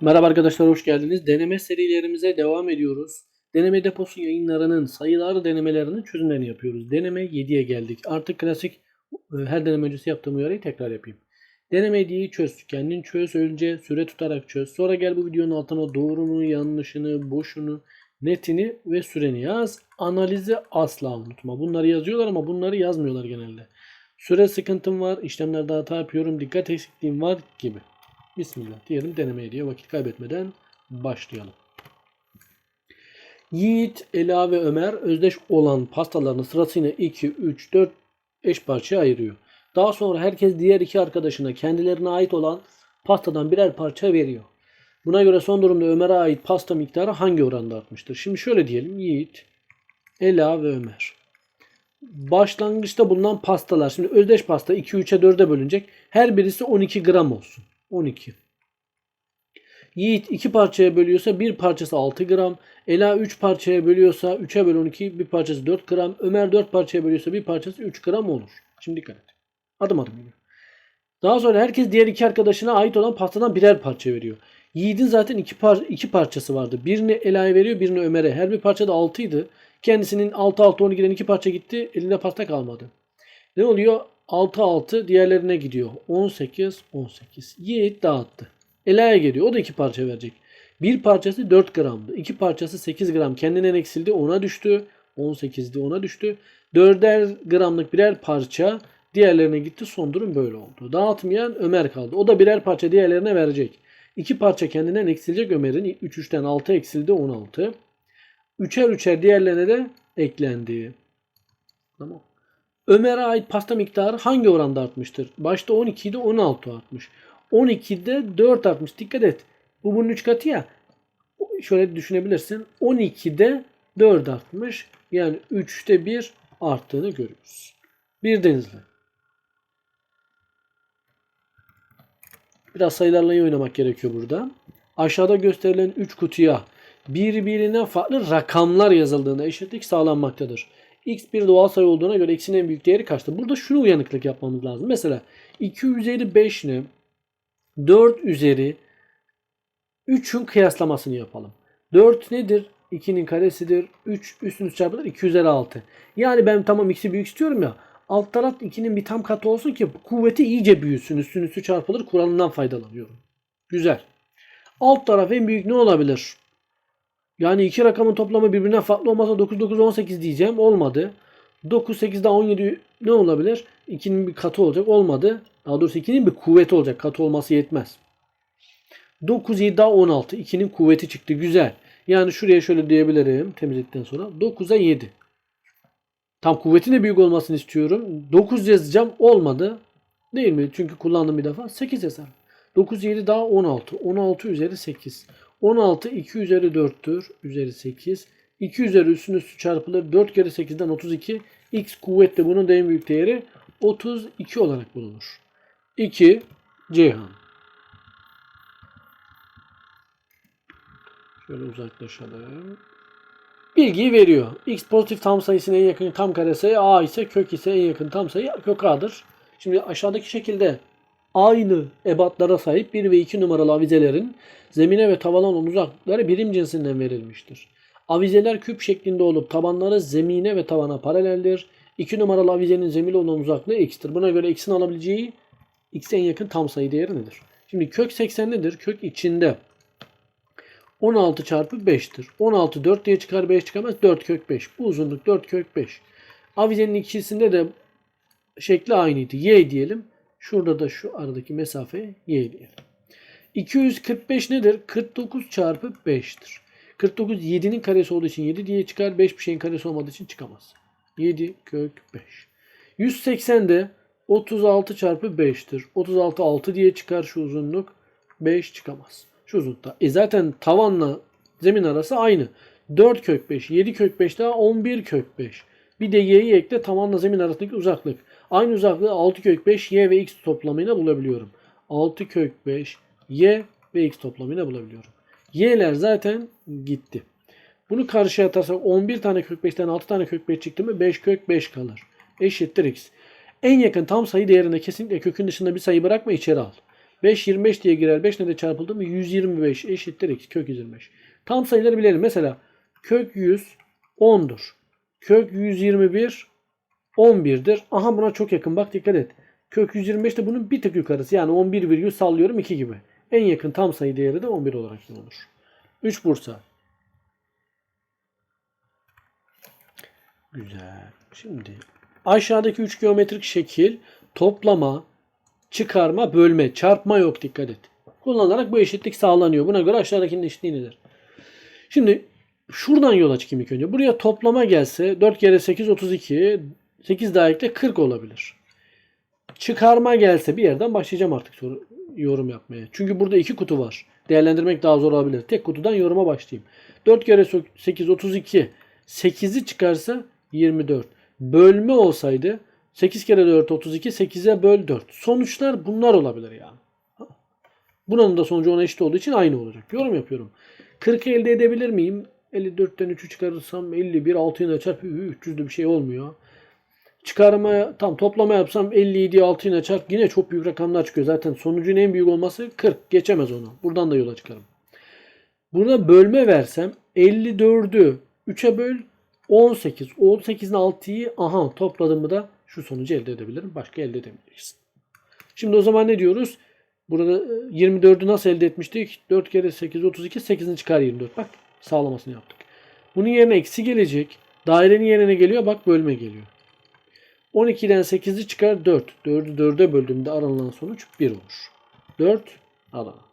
Merhaba arkadaşlar hoş geldiniz. Deneme serilerimize devam ediyoruz. Deneme deposu yayınlarının sayılar denemelerinin çözümlerini yapıyoruz. Deneme 7'ye geldik. Artık klasik e, her deneme öncesi yaptığım uyarıyı tekrar yapayım. Deneme 7'yi çöz. Kendin çöz. Önce süre tutarak çöz. Sonra gel bu videonun altına doğrunu, yanlışını, boşunu, netini ve süreni yaz. Analizi asla unutma. Bunları yazıyorlar ama bunları yazmıyorlar genelde. Süre sıkıntım var. işlemlerde hata yapıyorum. Dikkat eksikliğim var gibi. Bismillah diyelim denemeye diye vakit kaybetmeden başlayalım. Yiğit, Ela ve Ömer özdeş olan pastalarını sırasıyla 2, 3, 4 eş parçaya ayırıyor. Daha sonra herkes diğer iki arkadaşına kendilerine ait olan pastadan birer parça veriyor. Buna göre son durumda Ömer'e ait pasta miktarı hangi oranda artmıştır? Şimdi şöyle diyelim. Yiğit, Ela ve Ömer. Başlangıçta bulunan pastalar. Şimdi özdeş pasta 2, 3'e 4'e bölünecek. Her birisi 12 gram olsun. 12. Yiğit 2 parçaya bölüyorsa bir parçası 6 gram. Ela 3 parçaya bölüyorsa 3'e böl 12 bir parçası 4 gram. Ömer 4 parçaya bölüyorsa bir parçası 3 gram olur. Şimdi dikkat et. Adım adım gidiyor. Daha sonra herkes diğer iki arkadaşına ait olan pastadan birer parça veriyor. Yiğit'in zaten iki, par iki parçası vardı. Birini Ela'ya veriyor, birini Ömer'e. Her bir parçada 6 idi. Kendisinin 6 6 12'den iki parça gitti. Elinde pasta kalmadı. Ne oluyor? 6 6 diğerlerine gidiyor. 18 18. Yiğit dağıttı. Ela'ya geliyor. O da iki parça verecek. Bir parçası 4 gramdı. iki parçası 8 gram. Kendinden eksildi. 10'a düştü. 18'di 10'a düştü. 4'er gramlık birer parça diğerlerine gitti. Son durum böyle oldu. Dağıtmayan Ömer kaldı. O da birer parça diğerlerine verecek. İki parça kendinden eksilecek Ömer'in. 3 3'ten 6 eksildi 16. Üçer üçer diğerlerine de eklendi. Tamam. Ömer'e ait pasta miktarı hangi oranda artmıştır? Başta 12 idi 16 artmış. 12'de 4 artmış. Dikkat et. Bu bunun 3 katı ya. Şöyle düşünebilirsin. 12'de 4 artmış. Yani 3'te 1 arttığını görüyoruz. Bir denizli. Biraz sayılarla iyi oynamak gerekiyor burada. Aşağıda gösterilen 3 kutuya birbirinden farklı rakamlar yazıldığında eşitlik sağlanmaktadır. X bir doğal sayı olduğuna göre x'in en büyük değeri kaçtır? Burada şunu uyanıklık yapmamız lazım. Mesela 2 üzeri 5 ne? 4 üzeri 3'ün kıyaslamasını yapalım. 4 nedir? 2'nin karesidir. 3 üstünü çarpılır. 2 üzeri 6. Yani ben tamam x'i büyük istiyorum ya. Alt taraf 2'nin bir tam katı olsun ki kuvveti iyice büyüsün. Üstün üstü çarpılır. Kuralından faydalanıyorum. Güzel. Alt taraf en büyük ne olabilir? Yani iki rakamın toplamı birbirinden farklı olmasa 9 9 18 diyeceğim. Olmadı. 9 8 daha 17 ne olabilir? 2'nin bir katı olacak. Olmadı. Daha doğrusu 2'nin bir kuvveti olacak. Katı olması yetmez. 9 7 daha 16. 2'nin kuvveti çıktı. Güzel. Yani şuraya şöyle diyebilirim temizledikten sonra. 9'a 7. Tam kuvvetin de büyük olmasını istiyorum. 9 yazacağım. Olmadı. Değil mi? Çünkü kullandım bir defa. 8 yazarım. 9 7 daha 16. 16 üzeri 8. 16 2 üzeri 4'tür. Üzeri 8. 2 üzeri üstün üstü çarpılır. 4 kere 8'den 32. X kuvvetli bunun en büyük değeri 32 olarak bulunur. 2 Ceyhan. Şöyle uzaklaşalım. Bilgiyi veriyor. X pozitif tam sayısına en yakın tam kare sayı A ise kök ise en yakın tam sayı kök A'dır. Şimdi aşağıdaki şekilde aynı ebatlara sahip 1 ve 2 numaralı avizelerin zemine ve tavana olan uzaklıkları birim cinsinden verilmiştir. Avizeler küp şeklinde olup tabanları zemine ve tavana paraleldir. 2 numaralı avizenin zemine olan uzaklığı x'tir. Buna göre x'in alabileceği x'e en yakın tam sayı değeri nedir? Şimdi kök 80 nedir? Kök içinde 16 çarpı 5'tir. 16 4 diye çıkar 5 çıkamaz. 4 kök 5. Bu uzunluk 4 kök 5. Avizenin ikisinde de şekli aynıydı. Y diyelim. Şurada da şu aradaki mesafe y diyelim. 245 nedir? 49 çarpı 5'tir. 49 7'nin karesi olduğu için 7 diye çıkar. 5 bir şeyin karesi olmadığı için çıkamaz. 7 kök 5. 180 de 36 çarpı 5'tir. 36 6 diye çıkar şu uzunluk. 5 çıkamaz. Şu uzunlukta. E zaten tavanla zemin arası aynı. 4 kök 5. 7 kök 5 daha 11 kök 5. Bir de y'yi ekle tavanla zemin arasındaki uzaklık. Aynı uzaklığı 6 kök 5 y ve x toplamıyla bulabiliyorum. 6 kök 5 y ve x toplamıyla bulabiliyorum. Y'ler zaten gitti. Bunu karşıya atarsak 11 tane kök 5'ten 6 tane kök 5 çıktı mı 5 kök 5 kalır. Eşittir x. En yakın tam sayı değerinde kesinlikle kökün dışında bir sayı bırakma içeri al. 5 25 diye girer. 5 ne de çarpıldı mı? 125 eşittir x kök 125. Tam sayıları bilelim. Mesela kök 100 10'dur. Kök 121 11'dir. Aha buna çok yakın. Bak dikkat et. Kök 125 de bunun bir tık yukarısı. Yani 11 virgül sallıyorum 2 gibi. En yakın tam sayı değeri de 11 olarak bulunur. 3 Bursa. Güzel. Şimdi aşağıdaki 3 geometrik şekil toplama, çıkarma, bölme, çarpma yok dikkat et. Kullanarak bu eşitlik sağlanıyor. Buna göre aşağıdakinin eşitliği nedir? Şimdi şuradan yola çıkayım ilk önce. Buraya toplama gelse 4 kere 8 32 8 daha ekle 40 olabilir. Çıkarma gelse bir yerden başlayacağım artık soru, yorum yapmaya. Çünkü burada iki kutu var. Değerlendirmek daha zor olabilir. Tek kutudan yoruma başlayayım. 4 kere 8 32 8'i çıkarsa 24. Bölme olsaydı 8 kere 4 32 8'e böl 4. Sonuçlar bunlar olabilir yani. Bunun da sonucu ona eşit olduğu için aynı olacak. Yorum yapıyorum. 40'ı elde edebilir miyim? 54'ten 3'ü çıkarırsam 51 6 ile çarp 300'lü bir şey olmuyor. Çıkarma tam toplama yapsam 57 6 ile çarp yine çok büyük rakamlar çıkıyor. Zaten sonucun en büyük olması 40. Geçemez onu. Buradan da yola çıkarım. Buna bölme versem 54'ü 3'e böl 18. 18'in 6'yı aha topladım mı da şu sonucu elde edebilirim. Başka elde edemeyiz. Şimdi o zaman ne diyoruz? Burada 24'ü nasıl elde etmiştik? 4 kere 8 32 8'ini çıkar 24. Bak sağlamasını yaptık. Bunun yerine eksi gelecek. Dairenin yerine geliyor. Bak bölme geliyor. 12'den 8'i çıkar 4. 4'ü 4'e böldüğümde aranılan sonuç 1 olur. 4 Adana.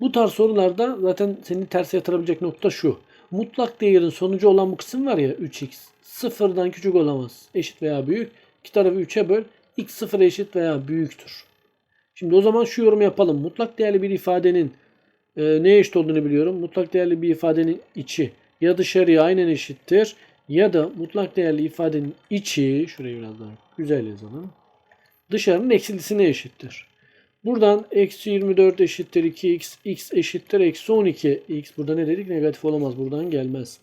Bu tarz sorularda zaten seni terse yatırabilecek nokta şu. Mutlak değerin sonucu olan bu kısım var ya 3x. Sıfırdan küçük olamaz. Eşit veya büyük. İki tarafı 3'e böl. x sıfır eşit veya büyüktür. Şimdi o zaman şu yorum yapalım. Mutlak değerli bir ifadenin e, neye eşit olduğunu biliyorum. Mutlak değerli bir ifadenin içi ya dışarıya aynen eşittir ya da mutlak değerli ifadenin içi şurayı biraz daha güzel yazalım. Dışarının eksilisine eşittir. Buradan eksi 24 eşittir 2x, x eşittir eksi 12. x burada ne dedik? Negatif olamaz. Buradan gelmez.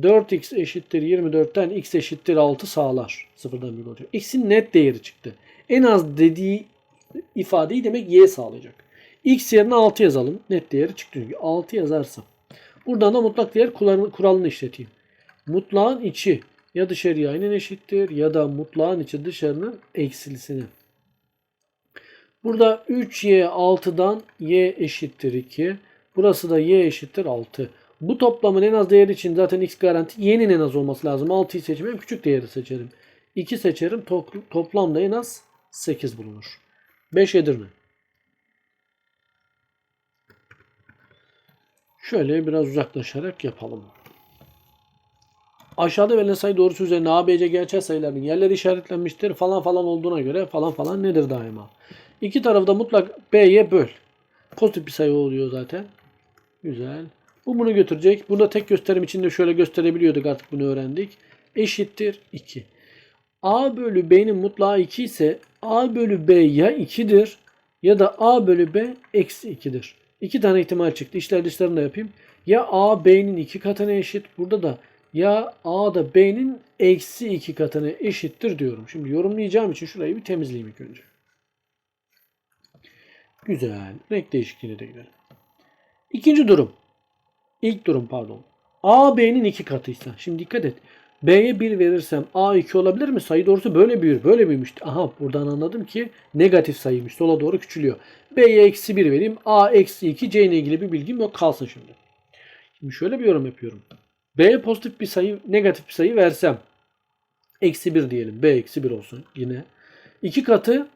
4x eşittir 24'ten x eşittir 6 sağlar. Sıfırdan bir olacak. x'in net değeri çıktı. En az dediği ifadeyi demek y sağlayacak. x yerine 6 yazalım. Net değeri çıktı çünkü. 6 yazarsam. Buradan da mutlak değer kuralını işleteyim. Mutlağın içi ya dışarıya aynen eşittir ya da mutlağın içi dışarının eksilisine. Burada 3y 6'dan y eşittir 2. Burası da y eşittir 6. Bu toplamın en az değeri için zaten x garanti y'nin en az olması lazım. 6'yı seçmem küçük değeri seçerim. 2 seçerim. Toplamda en az 8 bulunur. 5 Edirne. Şöyle biraz uzaklaşarak yapalım. Aşağıda verilen sayı doğrusu üzerine ABC gerçel sayıların yerleri işaretlenmiştir falan falan olduğuna göre falan falan nedir daima? İki tarafı da mutlak B'ye böl. Pozitif bir sayı oluyor zaten. Güzel. Bu bunu götürecek. Bunu tek gösterim içinde şöyle gösterebiliyorduk artık bunu öğrendik. Eşittir 2. A bölü B'nin mutlağı 2 ise A bölü B ya 2'dir ya da A bölü B eksi 2'dir. İki tane ihtimal çıktı. İşler dışlarını da yapayım. Ya A B'nin 2 katına eşit. Burada da ya A da B'nin eksi 2 katına eşittir diyorum. Şimdi yorumlayacağım için şurayı bir temizleyeyim ilk önce. Güzel. Renk değişikliğine de gidelim. İkinci durum. İlk durum pardon. A B'nin 2 katıysa. Şimdi dikkat et. B'ye 1 verirsem A 2 olabilir mi? Sayı doğrusu böyle büyür. Böyle büyümüş. Aha buradan anladım ki negatif sayıymış. Sola doğru küçülüyor. B'ye eksi 1 vereyim. A eksi 2. C ile ilgili bir bilgim yok. Kalsın şimdi. Şimdi şöyle bir yorum yapıyorum. B'ye pozitif bir sayı, negatif bir sayı versem. Eksi 1 diyelim. B eksi 1 olsun yine. 2 katı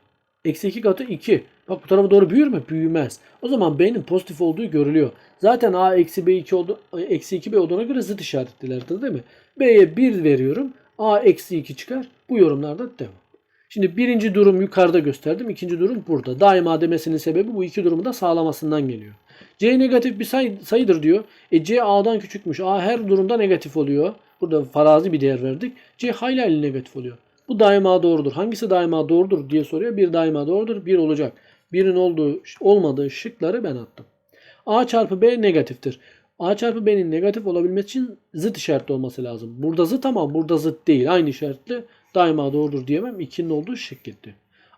eksi 2 katı 2. Bak bu tarafa doğru büyür mü? Büyümez. O zaman B'nin pozitif olduğu görülüyor. Zaten A eksi B2 oldu, eksi 2B olduğuna göre zıt işaretlilerdi değil mi? B'ye 1 veriyorum. A eksi 2 çıkar. Bu yorumlarda devam. Şimdi birinci durum yukarıda gösterdim. ikinci durum burada. Daima demesinin sebebi bu iki durumu da sağlamasından geliyor. C negatif bir sayı, sayıdır diyor. E C A'dan küçükmüş. A her durumda negatif oluyor. Burada farazi bir değer verdik. C hayli hayli negatif oluyor. Bu daima doğrudur. Hangisi daima doğrudur diye soruyor. Bir daima doğrudur. Bir olacak. Birin olduğu olmadığı şıkları ben attım. A çarpı B negatiftir. A çarpı B'nin negatif olabilmesi için zıt işaretli olması lazım. Burada zıt ama burada zıt değil. Aynı işaretli daima doğrudur diyemem. 2'nin olduğu şık gitti.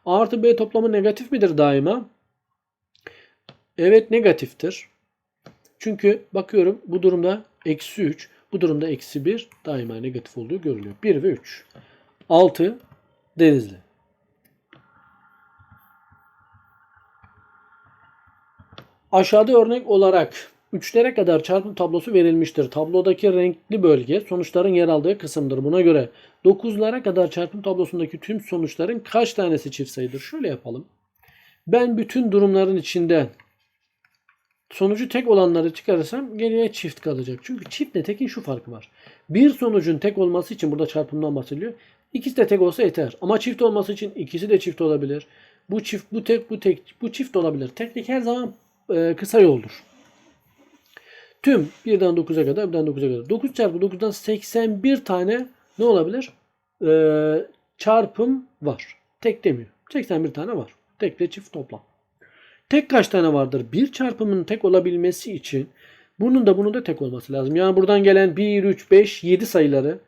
A artı B toplamı negatif midir daima? Evet negatiftir. Çünkü bakıyorum bu durumda eksi 3, bu durumda eksi 1 daima negatif olduğu görülüyor. 1 ve 3. 6 Denizli. Aşağıda örnek olarak 3'lere kadar çarpım tablosu verilmiştir. Tablodaki renkli bölge sonuçların yer aldığı kısımdır. Buna göre 9'lara kadar çarpım tablosundaki tüm sonuçların kaç tanesi çift sayıdır? Şöyle yapalım. Ben bütün durumların içinden sonucu tek olanları çıkarırsam geriye çift kalacak. Çünkü çiftle tekin şu farkı var. Bir sonucun tek olması için burada çarpımdan bahsediliyor. İkisi de tek olsa yeter. Ama çift olması için ikisi de çift olabilir. Bu çift, bu tek, bu tek, bu çift olabilir. Teklik her zaman e, kısa yoldur. Tüm 1'den 9'a kadar, 1'den 9'a kadar. 9 çarpı 9'dan 81 tane ne olabilir? Ee, çarpım var. Tek demiyor. 81 tane var. Tek ve çift toplam. Tek kaç tane vardır? Bir çarpımın tek olabilmesi için bunun da bunun da tek olması lazım. Yani buradan gelen 1, 3, 5, 7 sayıları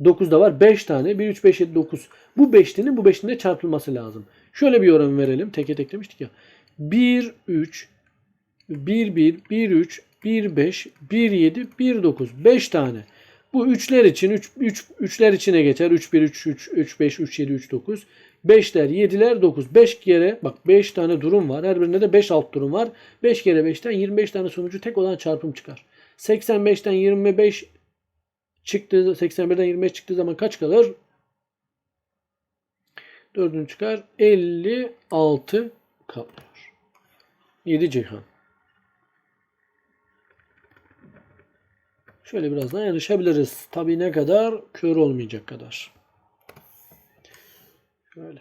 9'da var. 5 tane. 1, 3, 5, 7, 9. Bu 5'linin bu 5'linin de çarpılması lazım. Şöyle bir yorum verelim. Teke tek demiştik ya. 1, 3, 1, 1, 1, 3, 1, 5, 1, 7, 1, 9. 5 tane. Bu üçler için 3, 3, üçler içine geçer. 3, 1, 3, 3, 3, 5, 3, 7, 3, 9. 5'ler, 7'ler, 9. 5 kere bak 5 tane durum var. Her birinde de 5 alt durum var. 5 kere 5'ten 25 tane sonucu tek olan çarpım çıkar. 85'ten 25 çıktı. 81'den 25 çıktığı zaman kaç kalır? 4'ünü çıkar. 56 kalıyor. 7 Ceyhan. Şöyle biraz daha yarışabiliriz. Tabii ne kadar? Kör olmayacak kadar. Şöyle.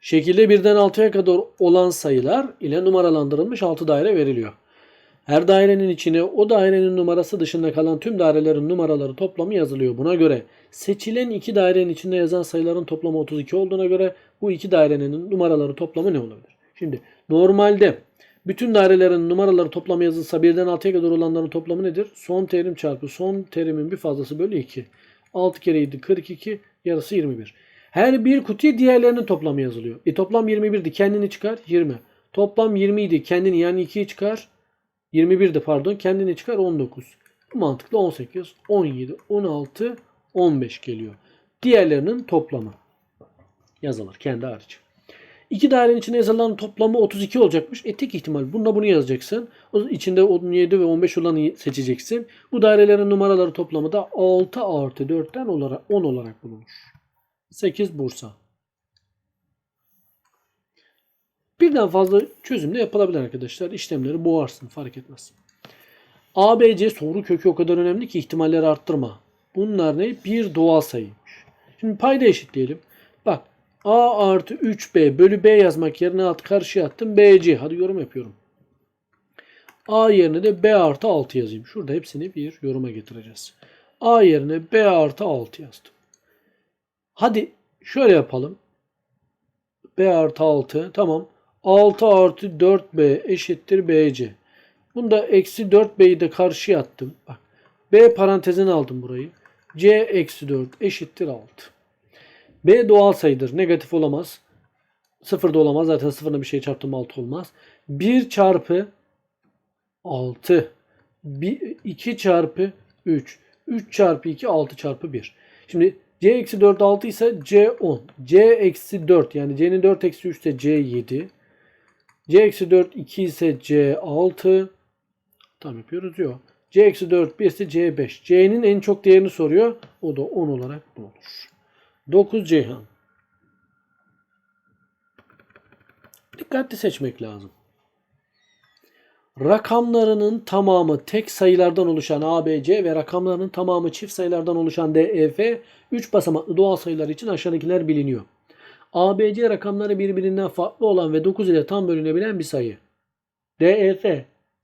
Şekilde birden 6'ya kadar olan sayılar ile numaralandırılmış 6 daire veriliyor. Her dairenin içine o dairenin numarası dışında kalan tüm dairelerin numaraları toplamı yazılıyor. Buna göre seçilen iki dairenin içinde yazan sayıların toplamı 32 olduğuna göre bu iki dairenin numaraları toplamı ne olabilir? Şimdi normalde bütün dairelerin numaraları toplamı yazılsa birden 6'ya kadar olanların toplamı nedir? Son terim çarpı son terimin bir fazlası bölü 2. 6 kere 7 42 yarısı 21. Her bir kutuya diğerlerinin toplamı yazılıyor. E toplam 21'di. Kendini çıkar 20. Toplam 20 idi. Kendini yani 2'yi çıkar. 21'di pardon. Kendini çıkar 19. Bu mantıkla 18, 17, 16, 15 geliyor. Diğerlerinin toplamı yazılır kendi hariç. İki dairenin içine yazılan toplamı 32 olacakmış. E tek ihtimal. Bununla bunu yazacaksın. O içinde 17 ve 15 olanı seçeceksin. Bu dairelerin numaraları toplamı da 6 artı 4'ten olarak 10 olarak bulunur. 8 Bursa. Birden fazla çözümle yapılabilir arkadaşlar. İşlemleri boğarsın fark etmez. ABC soru kökü o kadar önemli ki ihtimalleri arttırma. Bunlar ne? Bir doğal sayıymış. Şimdi payda eşitleyelim. A artı 3B bölü B yazmak yerine alt karşıya attım. BC. Hadi yorum yapıyorum. A yerine de B artı 6 yazayım. Şurada hepsini bir yoruma getireceğiz. A yerine B artı 6 yazdım. Hadi şöyle yapalım. B artı 6. Tamam. 6 artı 4B eşittir BC. Bunda eksi 4B'yi de karşıya attım. Bak. B parantezine aldım burayı. C eksi 4 eşittir 6. B doğal sayıdır. Negatif olamaz. Sıfır da olamaz. Zaten sıfırla bir şey çarptım 6 olmaz. 1 çarpı 6. 2 çarpı 3. 3 çarpı 2 6 çarpı 1. Şimdi C eksi 4 6 ise C 10. C eksi 4 yani C'nin 4 eksi 3 ise C 7. C eksi 4 2 ise C 6. Tam yapıyoruz yok. C eksi 4 1 ise C 5. C'nin en çok değerini soruyor. O da 10 olarak bulunur. 9 Ceyhan. Dikkatli seçmek lazım. Rakamlarının tamamı tek sayılardan oluşan ABC ve rakamlarının tamamı çift sayılardan oluşan DEF 3 basamaklı doğal sayılar için aşağıdakiler biliniyor. ABC rakamları birbirinden farklı olan ve 9 ile tam bölünebilen bir sayı. DEF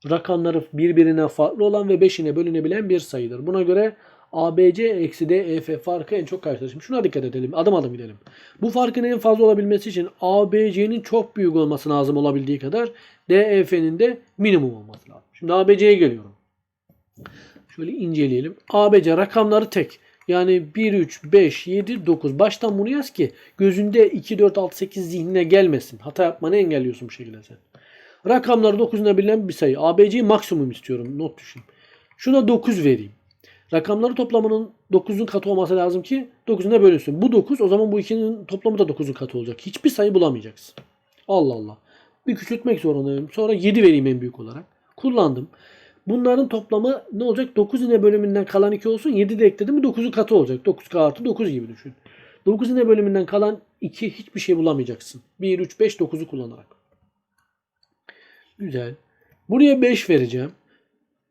rakamları birbirinden farklı olan ve 5 ile bölünebilen bir sayıdır. Buna göre ABC eksi DEF farkı en çok karşılaşmış. Şuna dikkat edelim. Adım adım gidelim. Bu farkın en fazla olabilmesi için ABC'nin çok büyük olması lazım olabildiği kadar DEF'nin de minimum olması lazım. Şimdi ABC'ye geliyorum. Şöyle inceleyelim. ABC rakamları tek. Yani 1, 3, 5, 7, 9. Baştan bunu yaz ki gözünde 2, 4, 6, 8 zihnine gelmesin. Hata yapmanı engelliyorsun bu şekilde sen. Rakamları 9'una bilen bir sayı. ABC'yi maksimum istiyorum. Not düşeyim. Şuna 9 vereyim. Rakamları toplamının 9'un katı olması lazım ki 9'una bölünsün. Bu 9 o zaman bu ikinin toplamı da 9'un katı olacak. Hiçbir sayı bulamayacaksın. Allah Allah. Bir küçültmek zorundayım. Sonra 7 vereyim en büyük olarak. Kullandım. Bunların toplamı ne olacak? 9 ine bölümünden kalan 2 olsun. 7 de ekledim mi 9'un katı olacak. 9k artı 9 gibi düşün. 9 ine bölümünden kalan 2 hiçbir şey bulamayacaksın. 1, 3, 5, 9'u kullanarak. Güzel. Buraya 5 vereceğim.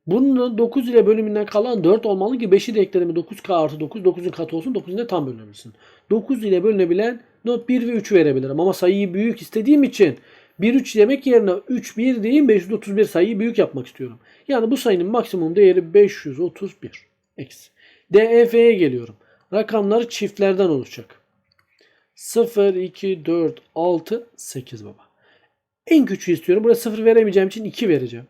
Bunun 9 ile bölümünden kalan 4 olmalı ki 5'i de ekledim. 9k artı 9. 9'un katı olsun. 9'un da tam bölünebilsin. 9 ile bölünebilen not 1 ve 3 verebilirim. Ama sayıyı büyük istediğim için 1 3 demek yerine 3 1 değil 531 sayıyı büyük yapmak istiyorum. Yani bu sayının maksimum değeri 531. Eksi. DEF'ye geliyorum. Rakamları çiftlerden oluşacak. 0, 2, 4, 6, 8 baba. En küçüğü istiyorum. Buraya 0 veremeyeceğim için 2 vereceğim.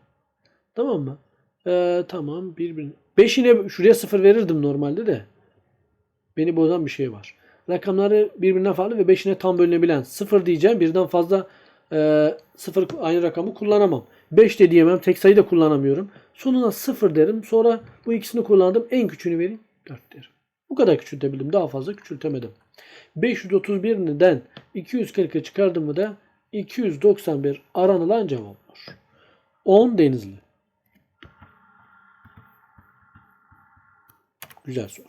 Tamam mı? Ee, tamam. 1, 1. 5'ine şuraya 0 verirdim normalde de. Beni bozan bir şey var. Rakamları birbirinden farklı ve 5'ine tam bölünebilen 0 diyeceğim. Birden fazla e, 0 aynı rakamı kullanamam. 5 de diyemem. Tek sayı da kullanamıyorum. Sonuna 0 derim. Sonra bu ikisini kullandım. En küçüğünü vereyim. 4 derim. Bu kadar küçültebildim. Daha fazla küçültemedim. 531'den 240'ı çıkardım mı da 291 aranılan cevap olur. 10 Denizli. Güzel soru.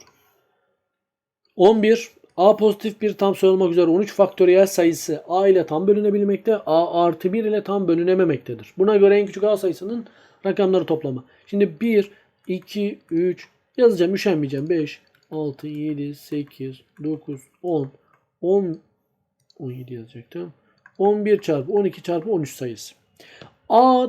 11. A pozitif bir tam sayı olmak üzere 13 faktöriyel sayısı A ile tam bölünebilmekte. A artı 1 ile tam bölünememektedir. Buna göre en küçük A sayısının rakamları toplamı. Şimdi 1, 2, 3 yazacağım üşenmeyeceğim. 5, 6, 7, 8, 9, 10, 10, 17 yazacaktım. 11 çarpı 12 çarpı 13 sayısı. A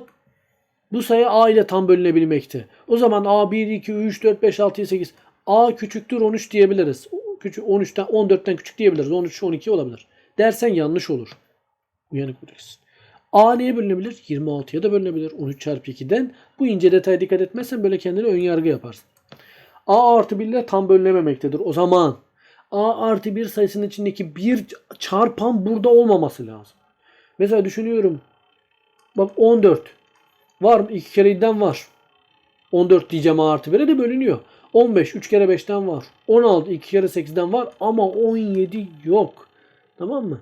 bu sayı A ile tam bölünebilmekte. O zaman A 1, 2, 3, 4, 5, 6, 7, 8. A küçüktür 13 diyebiliriz. Küçük 13'ten 14'ten küçük diyebiliriz. 13, 12 olabilir. Dersen yanlış olur. Uyanık olacaksın. A neye bölünebilir? 26'ya da bölünebilir. 13 çarpı 2'den. Bu ince detaya dikkat etmezsen böyle kendine ön yargı yaparsın. A artı 1 ile tam bölünememektedir. O zaman A artı 1 sayısının içindeki bir çarpan burada olmaması lazım. Mesela düşünüyorum. Bak 14. Var mı? 2 kere 7'den var. 14 diyeceğim A artı 1'e de bölünüyor. 15 3 kere 5'ten var. 16 2 kere 8'den var ama 17 yok. Tamam mı?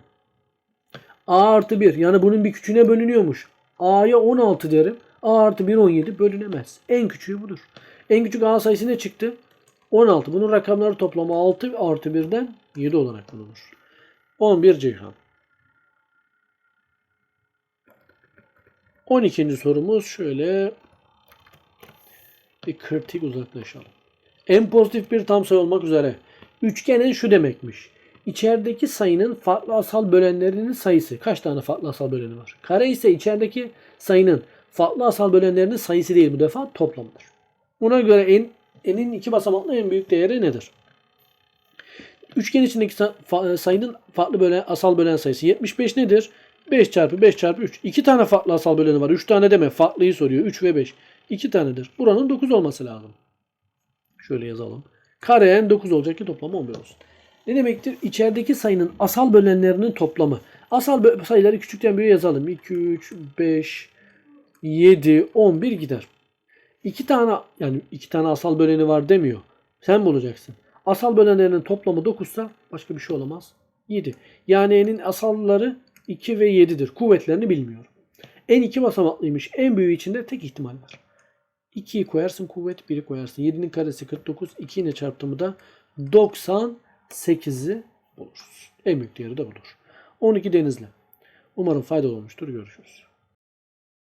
A artı 1 yani bunun bir küçüğüne bölünüyormuş. A'ya 16 derim. A artı 1 17 bölünemez. En küçüğü budur. En küçük A sayısı ne çıktı? 16. Bunun rakamları toplamı 6 artı 1'den 7 olarak bulunur. 11 Ceyhan. 12. sorumuz şöyle bir kritik uzaklaşalım. En pozitif bir tam sayı olmak üzere. Üçgenin şu demekmiş. İçerideki sayının farklı asal bölenlerinin sayısı. Kaç tane farklı asal böleni var? Kare ise içerideki sayının farklı asal bölenlerinin sayısı değil bu defa toplamıdır. Buna göre en n'in iki basamaklı en büyük değeri nedir? Üçgen içindeki sayının farklı bölen, asal bölen sayısı 75 nedir? 5 çarpı 5 çarpı 3. 2 tane farklı asal böleni var. 3 tane deme. Farklıyı soruyor. 3 ve 5. 2 tanedir. Buranın 9 olması lazım. Şöyle yazalım. Kare n 9 olacak ki toplamı 11 olsun. Ne demektir? İçerideki sayının asal bölenlerinin toplamı. Asal sayıları küçükten büyüğe yazalım. 2, 3, 5, 7, 11 gider. 2 tane yani 2 tane asal böleni var demiyor. Sen bulacaksın. Asal bölenlerinin toplamı 9 ise başka bir şey olamaz. 7. Yani n'in asalları 2 ve 7'dir. Kuvvetlerini bilmiyorum. En iki basamaklıymış. En büyüğü içinde tek ihtimal var. 2'yi koyarsın kuvvet 1'i koyarsın. 7'nin karesi 49. 2 ile çarptığımı da 98'i buluruz. En büyük değeri de budur. 12 denizle. Umarım faydalı olmuştur. Görüşürüz.